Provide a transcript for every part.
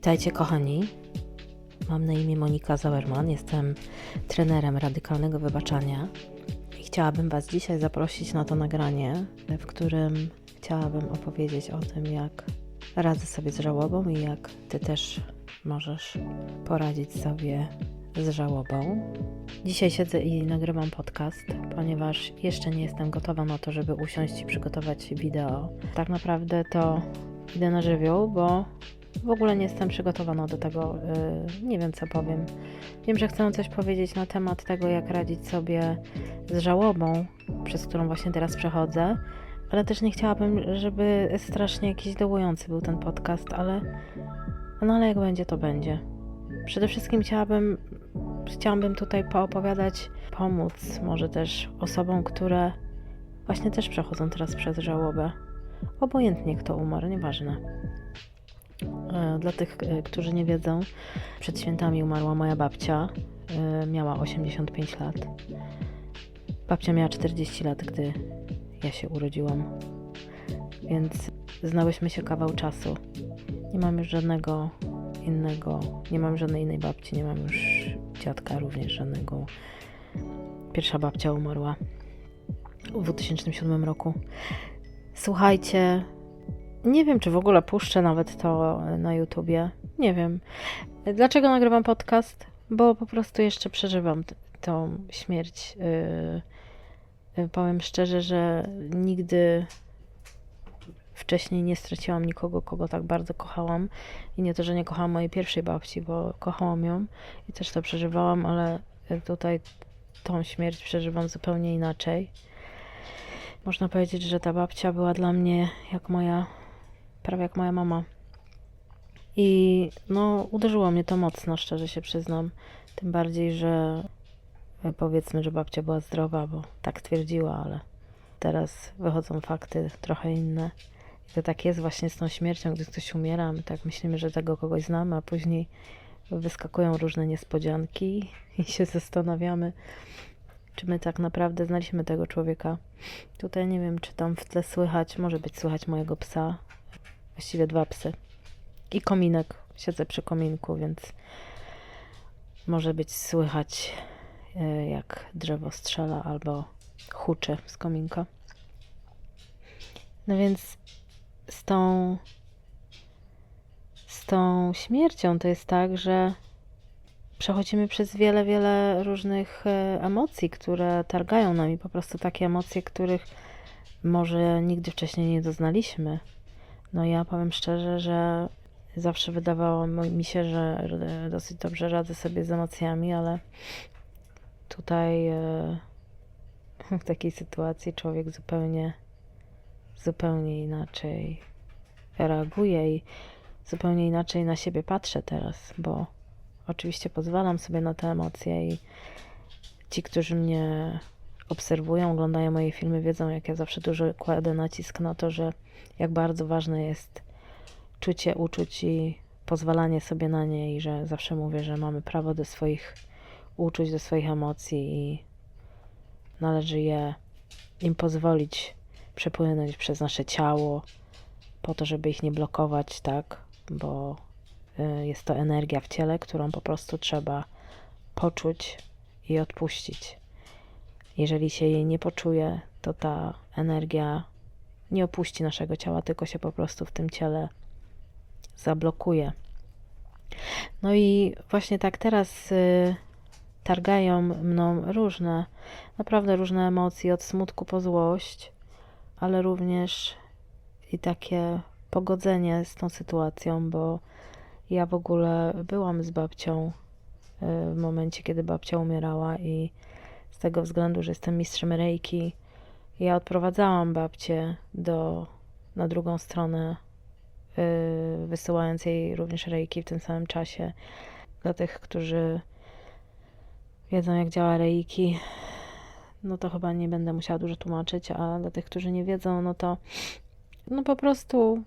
Witajcie kochani. Mam na imię Monika Zauerman, jestem trenerem radykalnego wybaczania i chciałabym Was dzisiaj zaprosić na to nagranie, w którym chciałabym opowiedzieć o tym, jak radzę sobie z żałobą i jak Ty też możesz poradzić sobie z żałobą. Dzisiaj siedzę i nagrywam podcast, ponieważ jeszcze nie jestem gotowa na to, żeby usiąść i przygotować wideo. Tak naprawdę to idę na żywioł, bo w ogóle nie jestem przygotowana do tego. Yy, nie wiem, co powiem. Wiem, że chcę coś powiedzieć na temat tego, jak radzić sobie z żałobą, przez którą właśnie teraz przechodzę, ale też nie chciałabym, żeby strasznie jakiś dołujący był ten podcast, ale no ale jak będzie, to będzie. Przede wszystkim chciałabym, chciałabym tutaj poopowiadać, pomóc może też osobom, które właśnie też przechodzą teraz przez żałobę. Obojętnie kto umarł, nieważne. E, Dla tych, e, którzy nie wiedzą, przed świętami umarła moja babcia. E, Miała 85 lat. Babcia miała 40 lat, gdy ja się urodziłam. Więc znałyśmy się kawał czasu. Nie mam już żadnego innego, nie mam żadnej innej babci, nie mam już dziadka również żadnego. Pierwsza babcia umarła w 2007 roku. Słuchajcie, nie wiem, czy w ogóle puszczę nawet to na YouTubie. Nie wiem. Dlaczego nagrywam podcast? Bo po prostu jeszcze przeżywam tą śmierć. Yy, yy, powiem szczerze, że nigdy wcześniej nie straciłam nikogo, kogo tak bardzo kochałam. I nie to, że nie kochałam mojej pierwszej babci, bo kochałam ją i też to przeżywałam, ale tutaj tą śmierć przeżywam zupełnie inaczej. Można powiedzieć, że ta babcia była dla mnie jak moja, prawie jak moja mama. I no, uderzyło mnie to mocno, szczerze się przyznam. Tym bardziej, że e, powiedzmy, że babcia była zdrowa, bo tak twierdziła, ale teraz wychodzą fakty trochę inne. I to tak jest właśnie z tą śmiercią, gdy ktoś umiera, my tak myślimy, że tego kogoś znamy, a później wyskakują różne niespodzianki i się zastanawiamy, czy my tak naprawdę znaliśmy tego człowieka. Tutaj nie wiem, czy tam w tle słychać, może być słychać mojego psa, właściwie dwa psy. I kominek, siedzę przy kominku, więc może być słychać e, jak drzewo strzela albo huczy z kominka. No więc z tą z tą śmiercią to jest tak, że przechodzimy przez wiele, wiele różnych e, emocji, które targają nami, po prostu takie emocje, których może nigdy wcześniej nie doznaliśmy. No ja powiem szczerze, że zawsze wydawało mi się, że dosyć dobrze radzę sobie z emocjami, ale tutaj e, w takiej sytuacji człowiek zupełnie, zupełnie inaczej reaguje i zupełnie inaczej na siebie patrzę teraz, bo oczywiście pozwalam sobie na te emocje i ci, którzy mnie obserwują, oglądają moje filmy, wiedzą, jak ja zawsze dużo kładę nacisk na to, że jak bardzo ważne jest czucie uczuć i pozwalanie sobie na nie i że zawsze mówię, że mamy prawo do swoich uczuć, do swoich emocji i należy je im pozwolić przepłynąć przez nasze ciało po to, żeby ich nie blokować, tak? Bo y, jest to energia w ciele, którą po prostu trzeba poczuć i odpuścić. Jeżeli się jej nie poczuje, to ta energia nie opuści naszego ciała, tylko się po prostu w tym ciele zablokuje. No i właśnie tak teraz y, targają mną różne, naprawdę różne emocje, od smutku po złość, ale również i takie pogodzenie z tą sytuacją, bo ja w ogóle byłam z babcią y, w momencie, kiedy babcia umierała i tego względu, że jestem mistrzem reiki, ja odprowadzałam babcię do, na drugą stronę, y, wysyłając jej również reiki w tym samym czasie. Dla tych, którzy wiedzą, jak działa reiki, no to chyba nie będę musiała dużo tłumaczyć, a dla tych, którzy nie wiedzą, no to no po prostu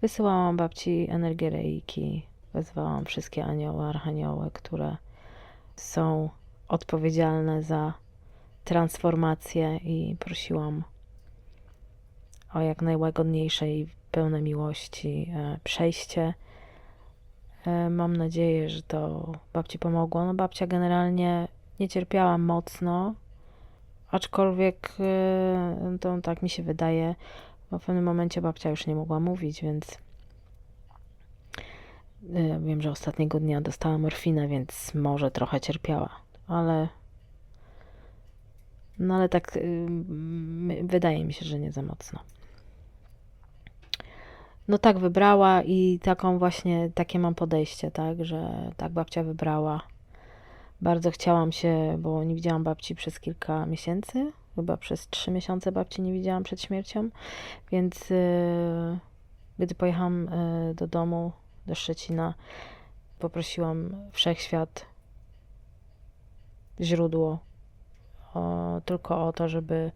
wysyłałam babci energię reiki, wezwałam wszystkie anioły, archanioły, które są odpowiedzialne za transformację i prosiłam o jak najłagodniejsze i pełne miłości e, przejście E, Mam nadzieję, że to babci pomogło. No babcia generalnie nie cierpiała mocno, aczkolwiek e, to tak mi się wydaje, bo w pewnym momencie babcia już nie mogła mówić, więc wiem, że ostatniego dnia dostała morfinę, więc może trochę cierpiała, ale no ale tak y, wydaje mi się, że nie za mocno. No tak wybrała i taką właśnie, takie mam podejście, tak, że tak babcia wybrała. Bardzo chciałam się, bo nie widziałam babci przez kilka miesięcy, chyba przez trzy miesiące babci nie widziałam przed śmiercią, więc y, gdy pojechałam y, do domu, do Szczecina, poprosiłam Wszechświat, źródło, o, tylko o to, żeby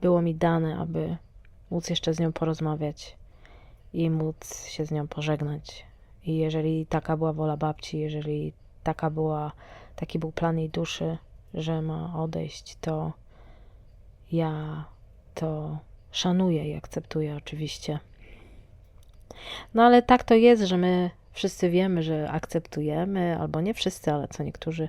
było mi dane, aby móc jeszcze z nią porozmawiać i móc się z nią pożegnać. I jeżeli taka była wola babci, jeżeli taka była, taki był plan jej duszy, że ma odejść, to ja to szanuję i akceptuję oczywiście. No ale tak to jest, że my wszyscy wiemy, że akceptujemy, albo nie wszyscy, ale co niektórzy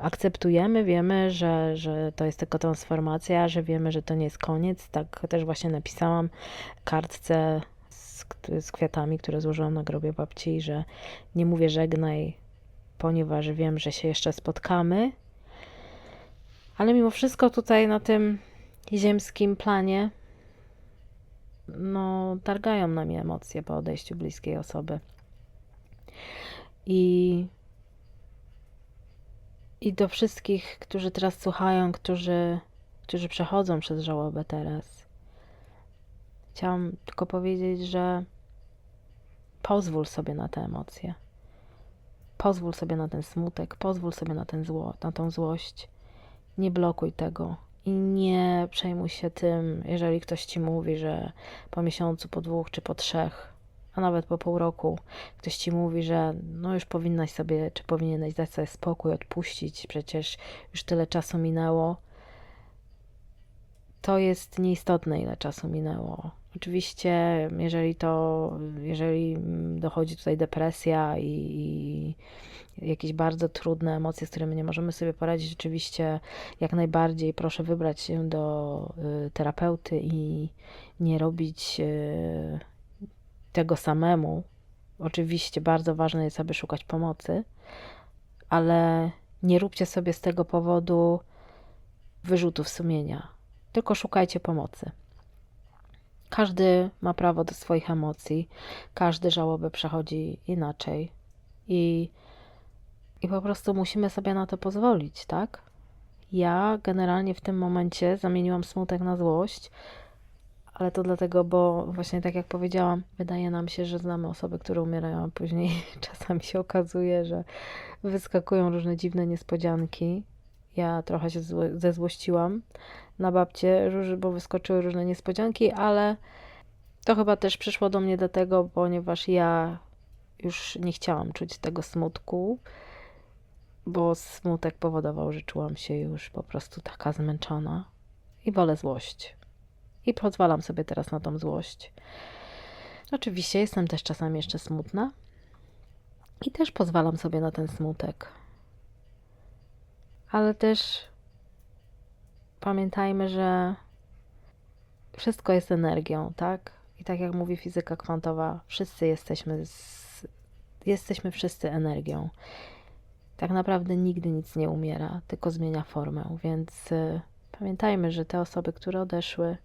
akceptujemy, wiemy, że, że to jest tylko transformacja, że wiemy, że to nie jest koniec. Tak też właśnie napisałam kartce z, z kwiatami, które złożyłam na grobie babci, że nie mówię żegnaj, ponieważ wiem, że się jeszcze spotkamy. Ale mimo wszystko tutaj na tym ziemskim planie no, targają na mnie emocje po odejściu bliskiej osoby. I, I do wszystkich, którzy teraz słuchają, którzy, którzy przechodzą przez żałobę teraz, chciałam tylko powiedzieć, że pozwól sobie na te emocje. Pozwól sobie na ten smutek, pozwól sobie na, ten zło, na tą złość. Nie blokuj tego i nie przejmuj się tym, jeżeli ktoś ci mówi, że po miesiącu, po dwóch czy po trzech, a nawet po pół roku, ktoś ci mówi, że no już powinnaś sobie, czy powinieneś dać sobie spokój, odpuścić, przecież już tyle czasu minęło. To jest nieistotne, ile czasu minęło. Oczywiście, jeżeli to, jeżeli dochodzi tutaj depresja i, i jakieś bardzo trudne emocje, z którymi nie możemy sobie poradzić, rzeczywiście jak najbardziej proszę wybrać się do y, terapeuty i nie robić y, tego samemu. Oczywiście bardzo ważne jest, aby szukać pomocy, ale nie róbcie sobie z tego powodu wyrzutów sumienia, tylko szukajcie pomocy. Każdy ma prawo do swoich emocji, każdy żałobę przechodzi inaczej i, i po prostu musimy sobie na to pozwolić, tak? Ja generalnie w tym momencie zamieniłam smutek na złość, ale to dlatego, bo właśnie tak jak powiedziałam, wydaje nam się, że znamy osoby, które umierają, a później czasami się okazuje, że wyskakują różne dziwne niespodzianki. Ja trochę się zło- zezłościłam na babcie, róż- bo wyskoczyły różne niespodzianki, ale to chyba też przyszło do mnie dlatego, ponieważ ja już nie chciałam czuć tego smutku, bo smutek powodował, że czułam się już po prostu taka zmęczona i wolę złość. I pozwalam sobie teraz na tą złość. Oczywiście jestem też czasami jeszcze smutna i też pozwalam sobie na ten smutek. Ale też pamiętajmy, że wszystko jest energią, tak? I tak jak mówi fizyka kwantowa, wszyscy jesteśmy, z, jesteśmy wszyscy energią. Tak naprawdę nigdy nic nie umiera, tylko zmienia formę, więc y, pamiętajmy, że te osoby, które odeszły,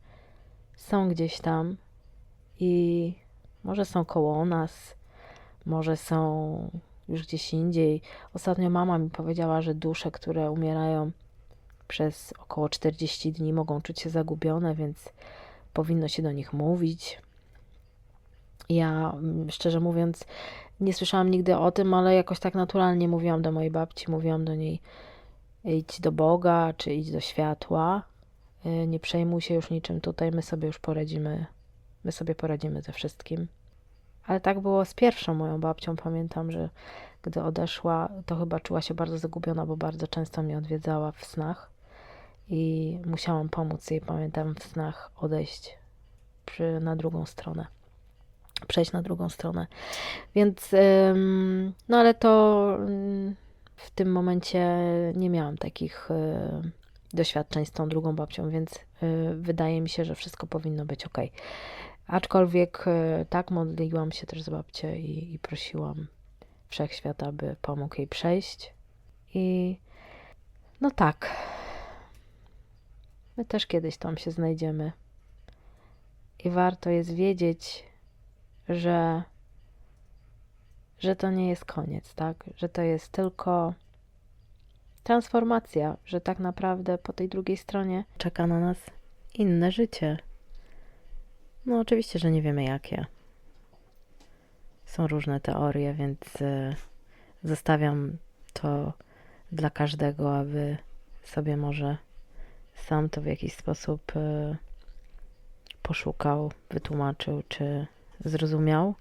są gdzieś tam i może są koło nas, może są już gdzieś indziej. Ostatnio mama mi powiedziała, że dusze, które umierają przez około 40 dni, mogą czuć się zagubione, więc powinno się do nich mówić. Ja, mm, szczerze mówiąc, nie słyszałam nigdy o tym, ale jakoś tak naturalnie mówiłam do mojej babci, mówiłam do niej idź do Boga, czy idź do światła. Y, Nie przejmuj się już niczym tutaj, my sobie już poradzimy, my sobie poradzimy ze wszystkim. Ale tak było z pierwszą moją babcią. Pamiętam, że gdy odeszła, to chyba czuła się bardzo zagubiona, bo bardzo często mnie odwiedzała w snach i musiałam pomóc jej, pamiętam, w snach odejść przy, na drugą stronę. przejść na drugą stronę. Więc, ym, no ale to ym, w tym momencie nie miałam takich y, doświadczeń z tą drugą babcią, więc y, wydaje mi się, że wszystko powinno być ok. Aczkolwiek y, tak modliłam się też z babcią i, i prosiłam wszechświata, aby pomógł jej przejść. I no tak, my też kiedyś tam się znajdziemy. I warto jest wiedzieć, że, że to nie jest koniec, tak? Że to jest tylko transformacja, że tak naprawdę po tej drugiej stronie czeka na nas inne życie. No, oczywiście, że nie wiemy jakie. Są różne teorie, więc y, zostawiam to dla każdego, aby sobie może sam to w jakiś sposób y, poszukał, wytłumaczył czy zrozumiał.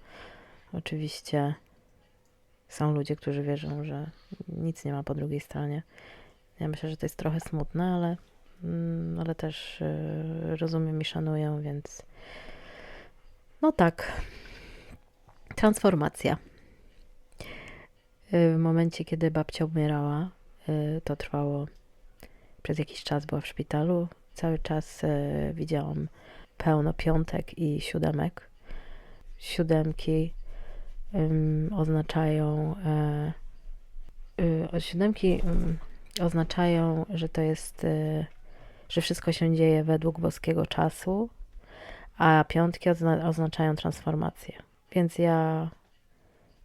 Oczywiście są ludzie, którzy wierzą, że nic nie ma po drugiej stronie. Ja myślę, że to jest trochę smutne, ale, mm, ale też y, rozumiem i szanuję, więc no tak. Transformacja. Y, W momencie, kiedy babcia umierała, y, to trwało przez jakiś czas, była w szpitalu. Cały czas widziałam pełno piątek i siódemek. Siódemki oznaczają. E, y, siódemki ym, oznaczają, że to jest. Y, że wszystko się dzieje według boskiego czasu, a piątki ozna- oznaczają transformację. Więc ja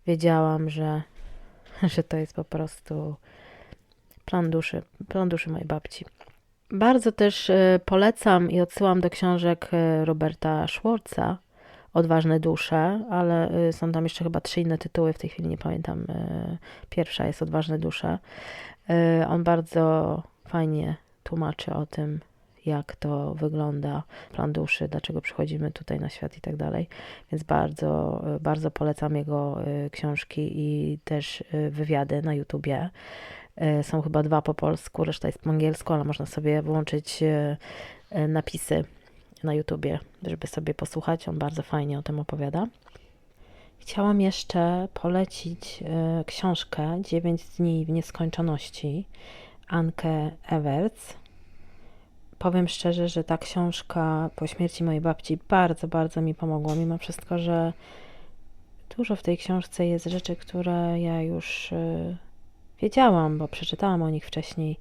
wiedziałam, że, że to jest po prostu plan duszy, plan duszy mojej babci. Bardzo też e, polecam i odsyłam do książek e, Roberta Schwartza, Odważne dusze, ale e, są tam jeszcze chyba trzy inne tytuły, w tej chwili nie pamiętam. e, Pierwsza jest Odważne dusze. E, On bardzo fajnie tłumaczy o tym, jak to wygląda, plan duszy, dlaczego przychodzimy tutaj na świat i tak dalej. Więc bardzo, bardzo polecam jego książki i też wywiady na YouTubie. Są chyba dwa po polsku, reszta jest po angielsku, ale można sobie włączyć napisy na YouTubie, żeby sobie posłuchać. On bardzo fajnie o tym opowiada. Chciałam jeszcze polecić e, książkę 9 dni w nieskończoności Ankę Ewerts. Powiem szczerze, że ta książka po śmierci mojej babci bardzo, bardzo mi pomogła, mimo wszystko, że dużo w tej książce jest rzeczy, które ja już e, wiedziałam, bo przeczytałam o nich wcześniej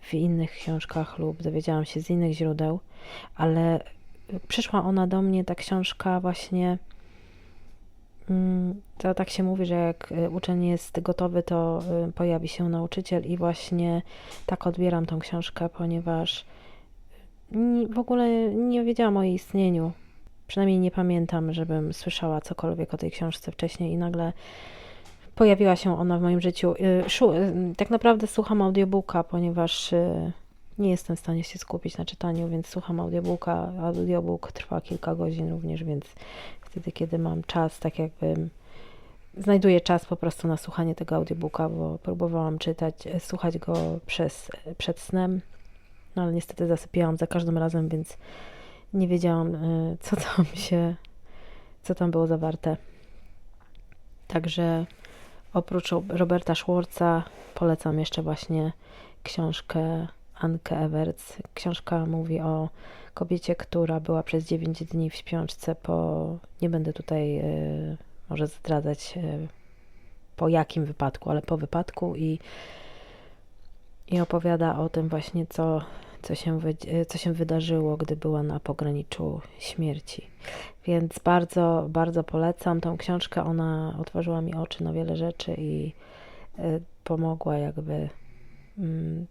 w innych książkach lub dowiedziałam się z innych źródeł, ale przyszła ona do mnie, ta książka właśnie. mm, To tak się mówi, że jak y, uczeń jest gotowy, to y, pojawi się nauczyciel, i właśnie tak odbieram tą książkę, ponieważ ni- w ogóle nie wiedziałam o jej istnieniu. Przynajmniej nie pamiętam, żebym słyszała cokolwiek o tej książce wcześniej, i nagle pojawiła się ona w moim życiu. Tak naprawdę słucham audiobooka, ponieważ nie jestem w stanie się skupić na czytaniu, więc słucham audiobooka. Audiobook trwa kilka godzin również, więc wtedy, kiedy mam czas, tak jakby znajduję czas po prostu na słuchanie tego audiobooka, bo próbowałam czytać, e, słuchać go przez, przed snem, no ale niestety zasypiałam za każdym razem, więc nie wiedziałam, e, co tam się, co tam było zawarte. Także oprócz Roberta Schwartza polecam jeszcze właśnie książkę Ankę Ewerts. Książka mówi o kobiecie, która była przez 9 dni w śpiączce po... Nie będę tutaj y, może zdradzać y, po jakim wypadku, ale po wypadku i, i opowiada o tym właśnie, co, co, się wy, co się wydarzyło, gdy była na pograniczu śmierci. Więc bardzo, bardzo polecam tą książkę. Ona otworzyła mi oczy na wiele rzeczy i y, pomogła jakby mm,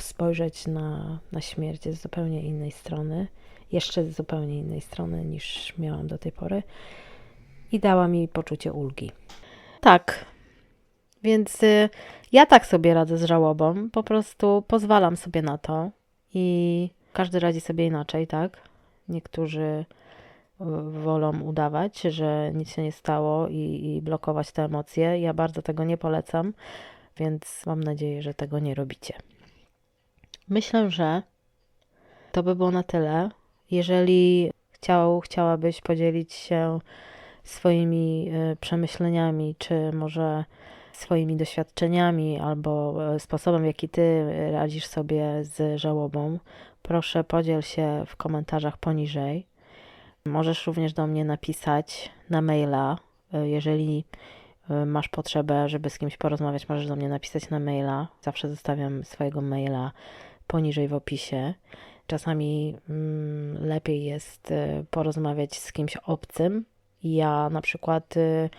spojrzeć na, na śmierć z zupełnie innej strony, jeszcze z zupełnie innej strony niż miałam do tej pory i dała mi poczucie ulgi. Tak, więc y, ja tak sobie radzę z żałobą, po prostu pozwalam sobie na to i każdy radzi sobie inaczej, tak? Niektórzy y, wolą udawać, że nic się nie stało i, i blokować te emocje. Ja bardzo tego nie polecam, więc mam nadzieję, że tego nie robicie. Myślę, że to by było na tyle. Jeżeli chciał, chciałabyś podzielić się swoimi y, przemyśleniami, czy może swoimi doświadczeniami albo e, sposobem, w jaki ty radzisz sobie z żałobą, proszę podziel się w komentarzach poniżej. Możesz również do mnie napisać na maila, e, jeżeli e, masz potrzebę, żeby z kimś porozmawiać, możesz do mnie napisać na maila. Zawsze zostawiam swojego maila poniżej w opisie. Czasami mm, lepiej jest y, porozmawiać z kimś obcym. Ja na przykład y,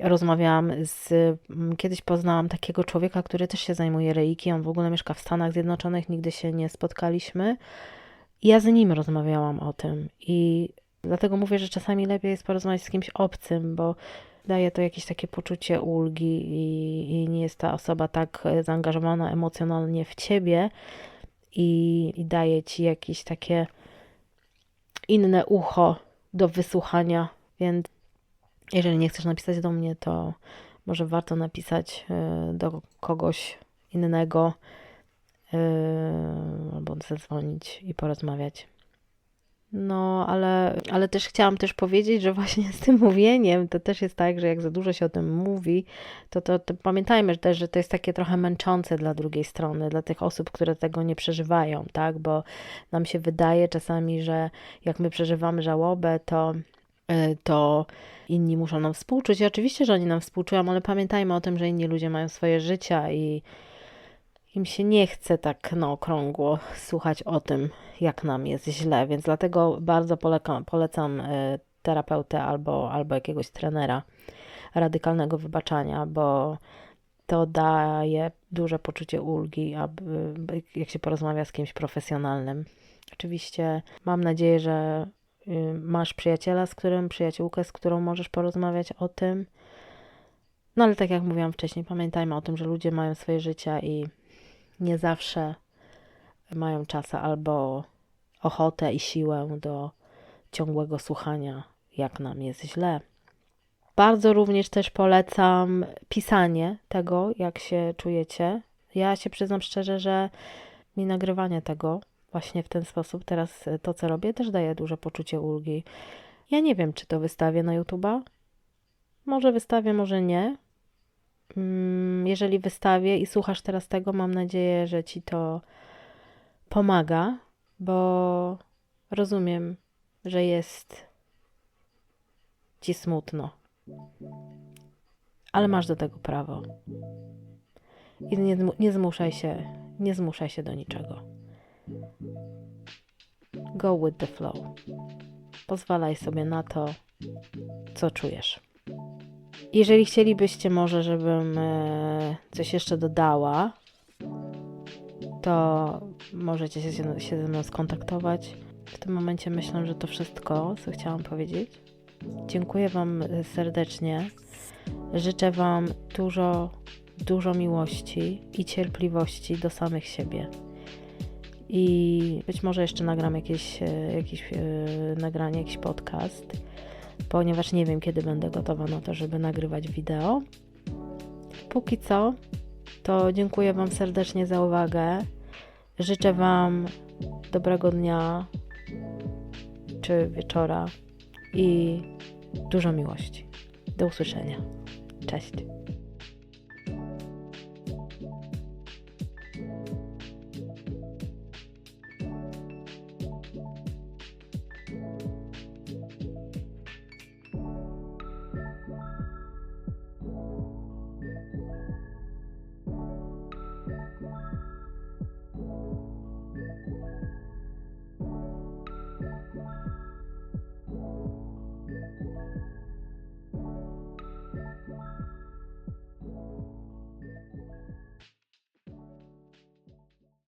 rozmawiałam z. mm, Kiedyś poznałam takiego człowieka, który też się zajmuje reiki. On w ogóle mieszka w Stanach Zjednoczonych, nigdy się nie spotkaliśmy. Ja z nim rozmawiałam o tym. I dlatego mówię, że czasami lepiej jest porozmawiać z kimś obcym, bo daje to jakieś takie poczucie ulgi i, i nie jest ta osoba tak e, zaangażowana emocjonalnie w ciebie i, i daje ci jakieś takie inne ucho do wysłuchania. Więc jeżeli nie chcesz napisać do mnie, to może warto napisać e, do kogoś innego e, albo zadzwonić i porozmawiać. No, ale, ale też chciałam też powiedzieć, że właśnie z tym mówieniem to też jest tak, że jak za dużo się o tym mówi, to, to, to pamiętajmy też, że to jest takie trochę męczące dla drugiej strony, dla tych osób, które tego nie przeżywają, tak? Bo nam się wydaje czasami, że jak my przeżywamy żałobę, to, y, to inni muszą nam współczuć. I oczywiście, że oni nam współczują, ale pamiętajmy o tym, że inni ludzie mają swoje życia i im się nie chce tak na okrągło słuchać o tym, jak nam jest źle, więc dlatego bardzo polecam, polecam terapeutę albo, albo jakiegoś trenera radykalnego wybaczania, bo to daje duże poczucie ulgi, aby, jak się porozmawia z kimś profesjonalnym. Oczywiście mam nadzieję, że y, masz przyjaciela, z którym, przyjaciółkę, z którą możesz porozmawiać o tym. No ale tak jak mówiłam wcześniej, pamiętajmy o tym, że ludzie mają swoje życia i nie zawsze mają czas albo ochotę i siłę do ciągłego słuchania, jak nam jest źle. Bardzo również też polecam pisanie tego, jak się czujecie. Ja się przyznam szczerze, że mi nagrywanie tego właśnie w ten sposób, teraz to, co robię, też daje duże poczucie ulgi. Ja nie wiem, czy to wystawię na YouTube'a. Może wystawię, może nie. Mm, Jeżeli wystawię i słuchasz teraz tego, mam nadzieję, że ci to pomaga, bo rozumiem, że jest ci smutno. Ale masz do tego prawo. I nie, nie zmuszaj się, nie zmuszaj się do niczego. Go with the flow. Pozwalaj sobie na to, co czujesz. Jeżeli chcielibyście może, żebym e, coś jeszcze dodała, to możecie się, ze mną skontaktować. W tym momencie myślę, że to wszystko, co chciałam powiedzieć. Dziękuję Wam serdecznie. Życzę Wam dużo, dużo miłości i cierpliwości do samych siebie. I być może jeszcze nagram jakieś, e, jakieś e, nagranie, jakiś podcast, ponieważ nie wiem, kiedy będę gotowa na to, żeby nagrywać wideo. Póki co, to dziękuję Wam serdecznie za uwagę. Życzę Wam dobrego dnia czy wieczora i dużo miłości. Do usłyszenia. Cześć.